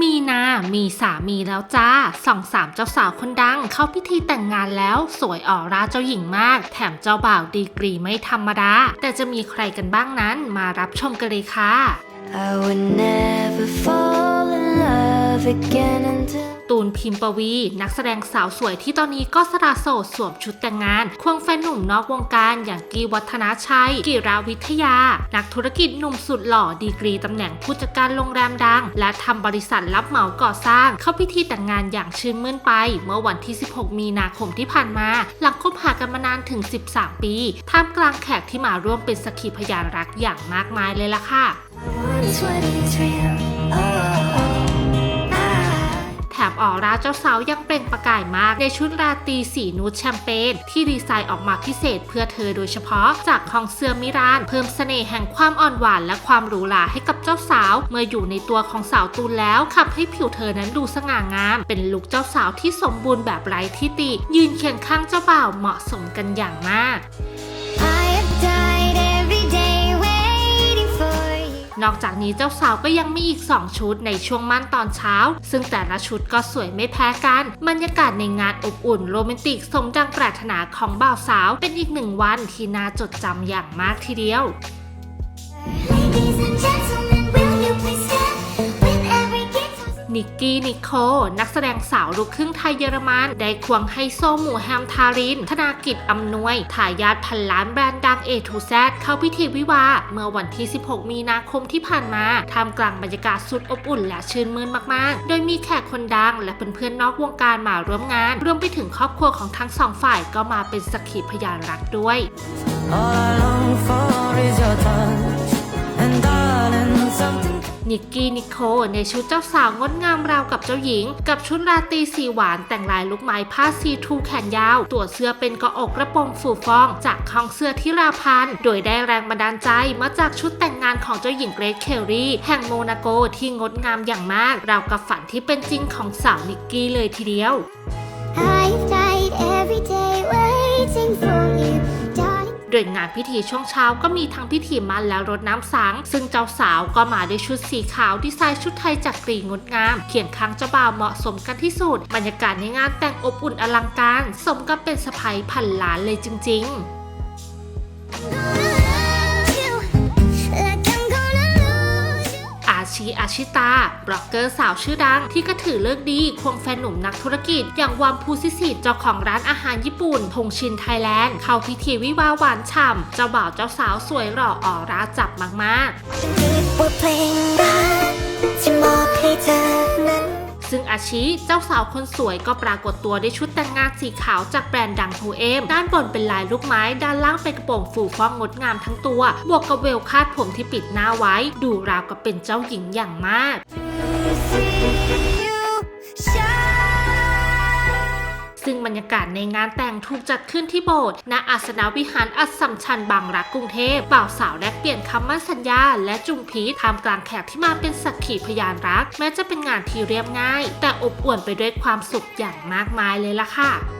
มีนา มีสามีแล้วจ้าสองสามเจ้าสาวคนดัง เข้าพิธีแต่งงานแล้วสวยออร่าเจ้าหญิงมาก แถมเจ้าบ่าวดีกรีไม่ธรรมดา แต่จะมีใครกันบ้างนั้นมารับชมกันเลยค่ะ I would never fall ตูนพิมปวี นักแสดงสาวสวยที่ตอนนี้ก็สละโสดสวมชุดแต่งงาน ควงแฟนหนุ่มนอกวงการอย่างกีวัฒนาชัยกิราวิทยา นักธุรกิจหนุ่มสุดหล่อดีกรีตำแหน่งผู้จัดการโรงแรมดัง และทำบริษัทรับเหมาก่อสร้าง เข้าพิธีแต่งงานอย่างชื่นมื่นไป เมื่อวันที่ 16 มีนาคมที่ผ่านมา หลังคบหากันมานานถึง 13 ปีท่ามกลางแขกที่มาร่วมเป็นสักขีพยานรักอย่างมากมายเลยล่ะค่ะ once what แถมออร่าเจ้าสาวยังเปล่งประกายมากในชุดราตรีสีนูดแชมเปญที่ดีไซน์ออกมาพิเศษเพื่อเธอโดยเฉพาะจากของเสื้อมิราน เพิ่มเสน่ห์แห่งความอ่อนหวานและความหรูหราให้กับเจ้าสาว เมื่ออยู่ในตัวของสาวตูนแล้วขับให้ผิวเธอนั้นดูสง่างาม เป็นลุคเจ้าสาวที่สมบูรณ์แบบไร้ที่ติ ยืนเคียงข้างเจ้าบ่าวเหมาะสมกันอย่างมาก นอกจากนี้เจ้าสาวก็ยังมีอีก 2 ชุดในช่วงมั่นตอนเช้า ซึ่งแต่ละชุดก็สวยไม่แพ้กัน บรรยากาศในงานอบอุ่นโรแมนติกสมดังปรารถนาของบ่าวสาว เป็นอีกหนึ่งวันที่น่าจดจำอย่างมากทีเดียว Ladies and gentlemen, นิกกี้นิโคลนักแสดงสาวลูกครึ่งไทยเยอรมัน ได้ควงไฮโซหมู่แฮมทาริน ธนากิจอำนวย ทายาทพันล้านแบรนด์ดัง A to Z เข้าพิธีวิวา เมื่อวันที่ 16 มีนาคมที่ผ่านมาท่ามกลางบรรยากาศสุดอบอุ่นและชื่นมื่นมาก ๆ โดยมีแขกคนดังและเพื่อนๆนอกวงการมาร่วมงาน รวมไปถึงครอบครัวของทั้งสองฝ่ายก็มาเป็นสักขีพยานรักด้วย All I long for is your time. นิกกี้นิโคลในชุดเจ้าสาวงดงามราวกับเจ้าหญิง กับชุดราตรีสีหวานแต่งลายลูกไม้ผ้าซีทูแขนยาว ตัวเสื้อเป็นกาะอกกระโปรงฟูฟ่อง จากคองเสื้อที่ราพัน โดยได้แรงบันดาลใจมาจากชุดแต่งงานของเจ้าหญิงเกรซเคลลี่ แห่งโมนาโกที่งดงามอย่างมาก ราวกับฝันที่เป็นจริงของสาวนิกกี้เลยทีเดียว I've died every day waiting for you. โดยงานพิธีช่วงเช้าก็มีทั้งพิธีมั่นและรดน้ำสัง ซึ่งเจ้าสาวก็มาด้วยชุดสีขาวดีไซน์ชุดไทยจากกรีงดงาม เขียนค้างเจ้าบ่าวเหมาะสมกันที่สุด บรรยากาศในงานแต่งอบอุ่นอลังการ สมกับเป็นสะพายพันล้านเลยจริง ๆ ชีอาชิตา บล็อกเกอร์สาวชื่อดัง ที่ก็ถือเลิกดีควงแฟนหนุ่มนักธุรกิจ อย่างวามภูสิสิทธิ์เจ้าของร้านอาหารญี่ปุ่นทงชินไทยแลนด์ เข้าพิธีวิวาห์หวานฉ่ำเจ้าบ่าวเจ้าสาวสวยหล่อออร่าจับมากๆ ซึ่งอาชิเจ้าสาวคนสวยก็ปรากฏตัวด้วยชุดแต่งงานสีขาวจากแบรนด์ดังโทเอมด้านบนเป็นลายลูกไม้ ด้านล่างเป็นกระโปรงฟูฟ้องงดงามทั้งตัว บวกกับเวลคาดผมที่ปิดหน้าไว้ ดูราวกับเป็นเจ้าหญิงอย่างมาก ซึ่งบรรยากาศในงานแต่งถูกจัดขึ้นที่โบสถ์ณอาสนวิหารอัสสัมชัญบางรักกรุงเทพบ่าวสาวแลกเปลี่ยนคำมั่นสัญญา และจุงพีทามกลางแขกที่มาเป็นสักขีพยานรัก แม้จะเป็นงานที่เรียบง่าย แต่อบอวลไปด้วยความสุขอย่างมากมายเลยล่ะค่ะ